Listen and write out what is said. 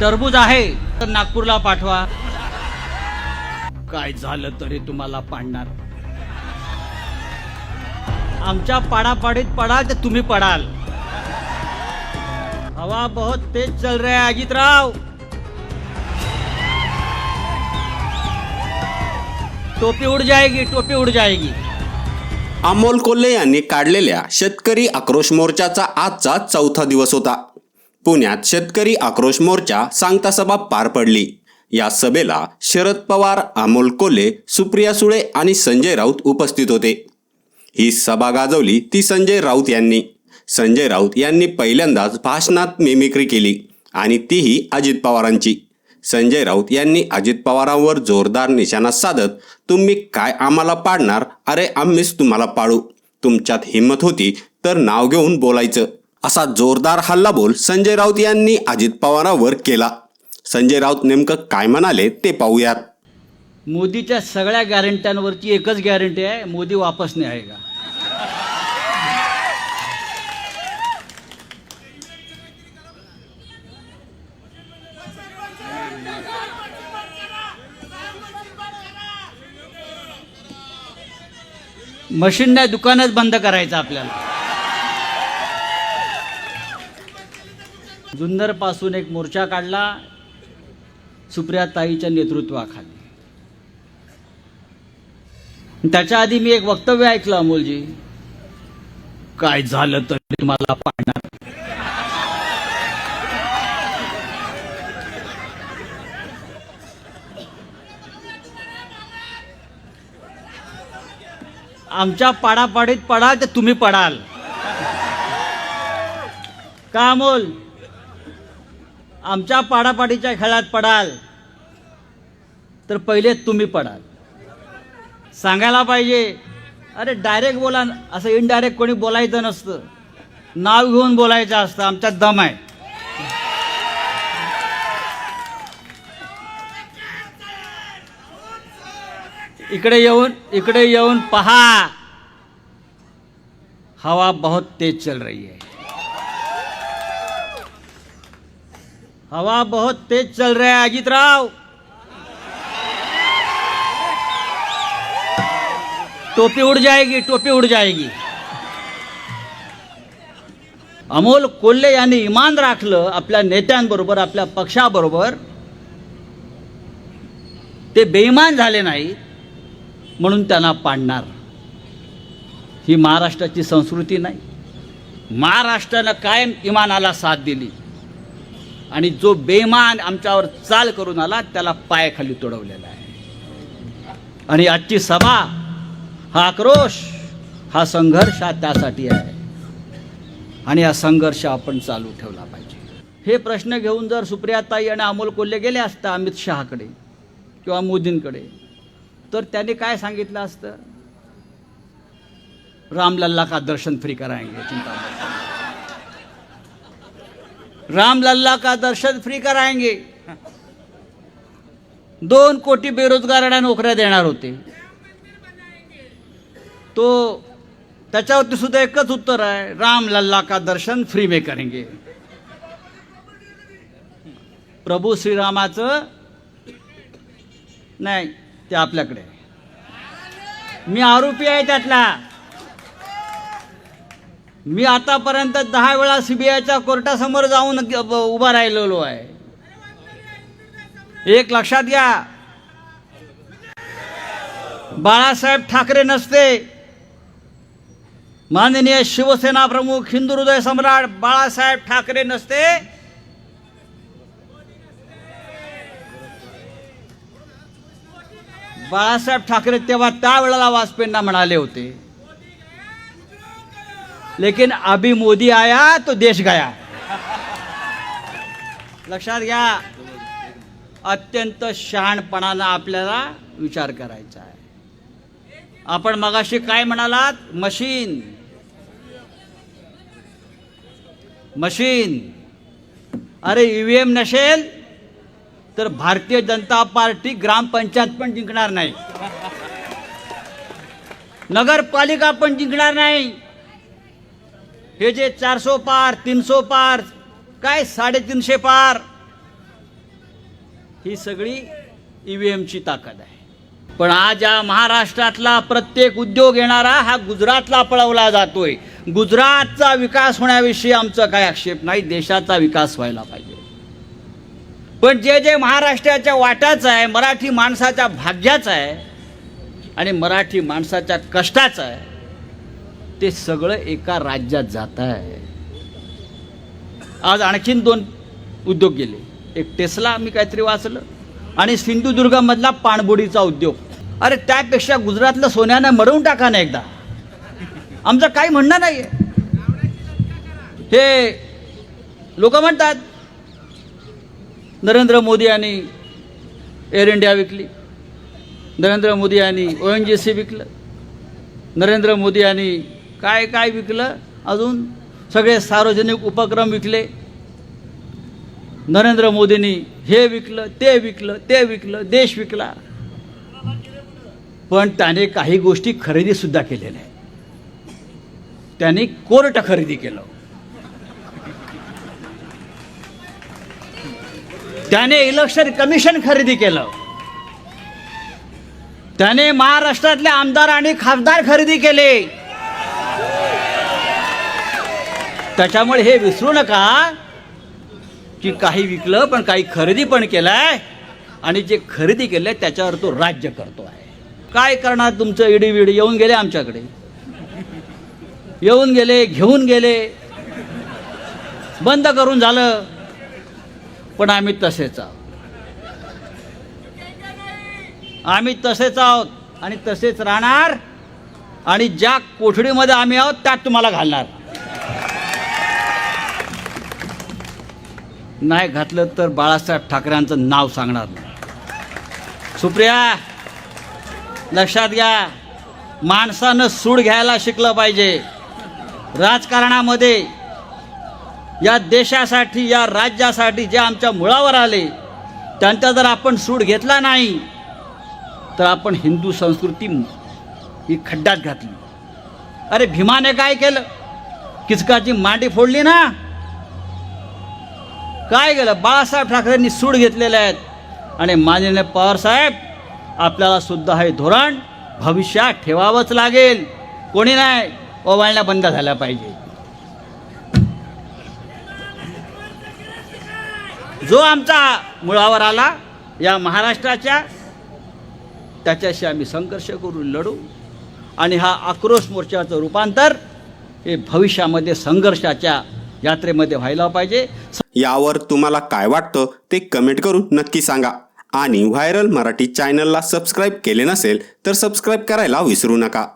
टरबूज आहे तर नागपूरला पाठवा. काय झालं तरी तुम्हाला पाडणार? आमच्या पाडापाडीत पडाल तर तुम्ही पडाल. हवा बहुत तेज चल रहा है अजितराव. टोपी उड़ जाएगी टोपी उड़ जाएगी. अमोल कोल्हे यांनी काढलेल्या शेतकरी आक्रोश मोर्चाचा आजचा चौथा दिवस होता. पुण्यात शेतकरी आक्रोश मोर्चा सांगता सभा पार पडली. या सभेला शरद पवार अमोल कोल्हे सुप्रिया सुळे आणि संजय राऊत उपस्थित होते. ही सभा गाजवली ती संजय राऊत यांनी. संजय राऊत यांनी पहिल्यांदाच भाषणात मिमिक्री केली आणि तीही अजित पवारांची. संजय राऊत यांनी अजित पवारांवर जोरदार निशाणा साधत तुम्ही काय आम्हाला पाडणार? अरे आम्हीच तुम्हाला पाडू. तुमच्यात हिंमत होती तर नाव घेऊन बोलायचं. असा जोरदार हल्लाबोल संजय राऊत यांनी अजित पवारांवर केला. संजय राऊत नेमकं काय म्हणाले ते पाहूयात. मोदीच्या सगळ्या गॅरंट्यांवरची एकच गॅरंटी आहे मोदी वापस नाही आहे का मशीन नाही दुकानच बंद करायचं आपल्याला. जुन्नरपासून एक मोर्चा काढला सुप्रिया ताईच्या नेतृत्वाखाली. त्याच्या आधी मी एक वक्तव्य ऐकलं अमोलजी. काय झालं तरी मला पाडणार आमच्या पाडापाडीत पडाल तर तुम्ही पडाल. का अमोल? आमच्या पाडापाडीच्या खेळात पडाल तर पहिले तुम्ही पडाल. सांगायला पाहिजे अरे डायरेक्ट बोला असं इनडायरेक्ट कोणी बोलायचं नसतं. नाव घेऊन बोलायचं असतं आमच्यात दम आहे. इकडे येऊन इकडे येऊन पहा. हवा बहुत तेज चल रही है. हवा बहुत तेज चल रहा है अजितराव टोपी उड़ जाएगी टोपी उड़ जाएगी। अमोल कोल्हे यांनी इमान राखलं आपल्या नेत्यांबरोबर आपल्या पक्षाबरोबर. ते बेईमान झाले नाही म्हणून त्यांना पाडणार. ही महाराष्ट्राची संस्कृती नाही. महाराष्ट्रानं कायम इमानाला साथ दिली. आणि जो बेमान आमच्यावर चाल करून आला त्याला पायाखाली तोडवलेला आहे. आणि आजची सभा हा आक्रोश हा संघर्ष हा त्यासाठी आहे. आणि हा संघर्ष आपण चालू ठेवला पाहिजे. हे प्रश्न घेऊन जर सुप्रियाताई आणि अमोल कोल्हे गेले असता अमित शहाकडे किंवा मोदींकडे तर त्याने काय सांगितलं असतं? रामलल्ला का दर्शन फ्री कराएंगे चिंता राम लल्ला रामलल्ला का दर्शन फ्री कराएंगे? दोन कोटी बेरोजगारांना नोकऱ्या देणार होते. तो त्याच्यावरती सुद्धा एकच उत्तर आहे राम लल्ला का दर्शन फ्री में करेंगे. प्रभू श्रीरामाचं नाही ते आपल्याकडे मी आरोपी आहे त्यातला. मी आतापर्यंत दहा वेळा सीबीआयच्या कोर्टासमोर जाऊन उभा राहिलेलो आहे. एक लक्षात घ्या. बाळासाहेब ठाकरे नसते. माननीय शिवसेना प्रमुख हिंदू हृदय सम्राट बाळासाहेब ठाकरे नसते. बाळासाहेब ठाकरे तेव्हा त्यावेळेला वाजपेयींना म्हणाले होते. लेकिन अभी मोदी आया तो देश गया। लक्षात घ्या अत्यंत शहाणपणानं आपल्याला विचार करायचा आहे. आपण मगाशी काय म्हणालात? मशीन. मशीन. अरे ईव्हीएम नसेल तर भारतीय जनता पार्टी ग्रामपंचायत पण जिंकणार नाही. नगरपालिका पण जिंकणार नाही. हे जे चारसो पार तीनशो पार काय साडेतीनशे पार ही सगळी ई एमची ताकद आहे. पण आज या महाराष्ट्रातला प्रत्येक उद्योग येणारा हा गुजरातला पळवला जातोय. गुजरातचा विकास होण्याविषयी आमचा काय आक्षेप नाही देशाचा विकास व्हायला पाहिजे. पण जे जे महाराष्ट्राच्या वाट्याचं आहे मराठी माणसाच्या भाग्याचं आहे आणि मराठी माणसाच्या कष्टाचं आहे ते सगळं एका राज्यात जात आहे. आज आणखीन दोन उद्योग गेले. एक टेस्ला मी काहीतरी वाचलं आणि सिंधुदुर्गमधला पाणबुडीचा उद्योग. अरे त्यापेक्षा गुजरातलं सोन्यानं मरवून टाका ना एकदा. आमचं काही म्हणणं नाही आहे हे लोक म्हणतात नरेंद्र मोदी यांनी एअर इंडिया विकली. नरेंद्र मोदी यांनी ओ एन जी सी विकलं. नरेंद्र मोदी यांनी काय काय विकलं? अजून सगळे सार्वजनिक उपक्रम विकले. नरेंद्र मोदींनी हे विकलं ते विकलं ते विकलं देश विकला. पण त्याने काही गोष्टी खरेदीसुद्धा केलेल्या आहेत त्यांनी कोर्ट खरेदी केलं. त्याने इलेक्शन कमिशन खरेदी केलं. त्याने महाराष्ट्रातले आमदार आणि खासदार खरेदी केले. त्याच्यामुळे हे विसरू नका की काही विकलं पण काही खरेदी पण केलंय आणि जे खरेदी केलंय त्याच्यावर तो राज्य करतो आहे काय करणार तुमचं इडी विडी येऊन गेले आमच्याकडे. येऊन गेले घेऊन गेले. बंद करून झालं. पण आम्ही तसेच आहोत. आम्ही तसेच आहोत आणि तसेच राहणार आणि ज्या कोठडीमध्ये आम्ही आहोत त्यात तुम्हाला घालणार. नाही घातलं तर बाळासाहेब ठाकरेंचं नाव सांगणार नाही. सुप्रिया लक्षात घ्या माणसानं सूड घ्यायला शिकलं पाहिजे. राजकारणामध्ये या देशासाठी या राज्यासाठी जे आमच्या मुळावर आले त्यांचा जर आपण सूड घेतला नाही तर आपण हिंदू संस्कृती ही खड्ड्यात घातली. अरे भीमाने काय केलं? किचकाची मांडी फोडली ना? काय केलं? बाळासाहेब ठाकरेंनी सूड घेतलेल्या आहेत. आणि माननीय पवारसाहेब आपल्याला सुद्धा हे धोरण भविष्यात ठेवावंच लागेल. कोणी नाही ओवाळण्या बंद झाल्या पाहिजे. जो आमचा मुळावर आला या महाराष्ट्राच्या त्याच्याशी आम्ही संघर्ष करून लढू. आणि हा आक्रोश मोर्चाचं रूपांतर हे भविष्यामध्ये संघर्षाच्या यात्रेमध्ये व्हायला पाहिजे. यावर तुम्हाला काय वाटतं ते कमेंट करून नक्की सांगा. आणि व्हायरल मराठी चॅनलला सबस्क्राईब केले नसेल तर सबस्क्राईब करायला विसरू नका.